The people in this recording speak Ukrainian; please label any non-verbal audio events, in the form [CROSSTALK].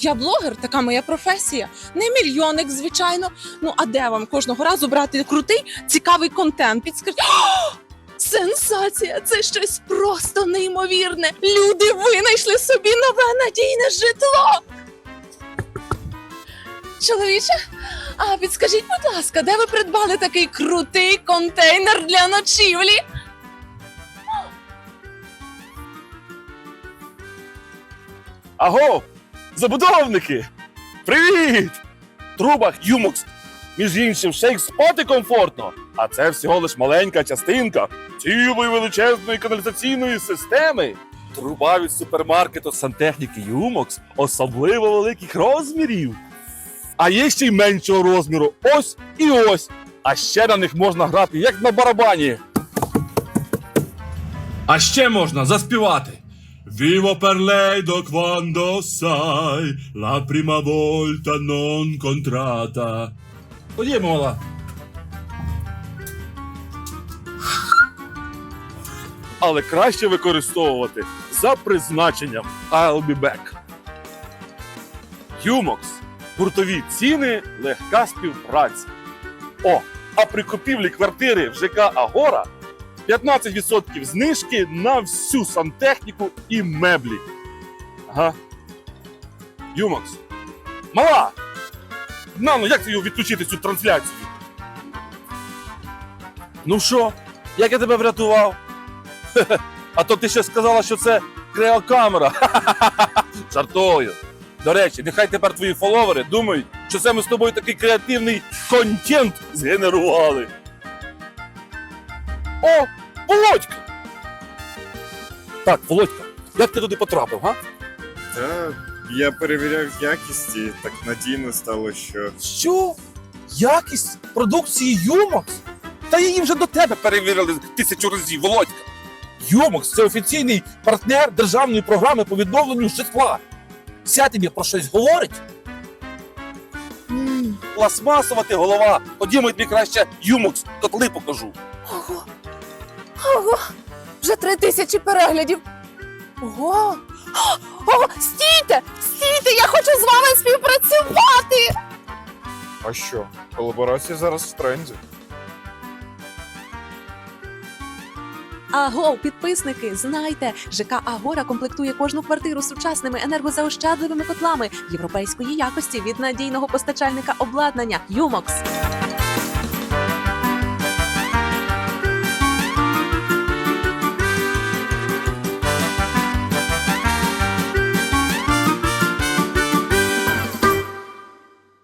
Я блогер, така моя професія. Не мільйоник, звичайно. Ну а де вам кожного разу брати крутий, цікавий контент? Підскажіть. Сенсація! Це щось просто неймовірне. Люди винайшли собі нове надійне житло. Чоловіче, а підскажіть, будь ласка, де ви придбали такий крутий контейнер для ночівлі? Аго! Забудовники! Привіт! В трубах Юмокс. Між іншим, ще й спати комфортно. А це всього лиш маленька частинка цілої величезної каналізаційної системи. Труба від супермаркету сантехніки Юмокс особливо великих розмірів. А є ще й меншого розміру. Ось і ось. А ще на них можна грати як на барабані. А ще можна заспівати. Vivo per lei do quando sai la prima volta non contrata. Мала. але краще використовувати за призначенням I'll be back. Юмокс. Гуртові ціни, легка співпраця. О, а при купівлі квартири в ЖК Агора 15% знижки на всю сантехніку і меблі. Ага. Юмокс. Мала! Нано, як ти відключити цю трансляцію? Ну що, як я тебе врятував? [LAUGHS] А то ти ще сказала, що це креокамера. [LAUGHS] Жартую. До речі, нехай тепер твої фоловери думають, що це ми з тобою такий креативний контент згенерували. О, Володька! Так, Володька, як ти туди потрапив, га? Та я перевіряв якість і так надійно стало, що Що? Якість продукції Юмокс? Та її вже до тебе перевірили тисячу разів, Володька. Юмокс це офіційний партнер державної програми по відновленню житла. Ся тобі про щось говорить? Пластмасова ти голова. Ходімо, я тобі краще Юмокс котли покажу. Ого! Ого! Вже три тисячі переглядів. Ого! Ого! Стійте! Стійте! Я хочу з вами співпрацювати! а що? Колаборація зараз в тренді. Аго, підписники, знайте, ЖК Агора комплектує кожну квартиру сучасними енергозаощадливими котлами європейської якості від надійного постачальника обладнання Юмокс.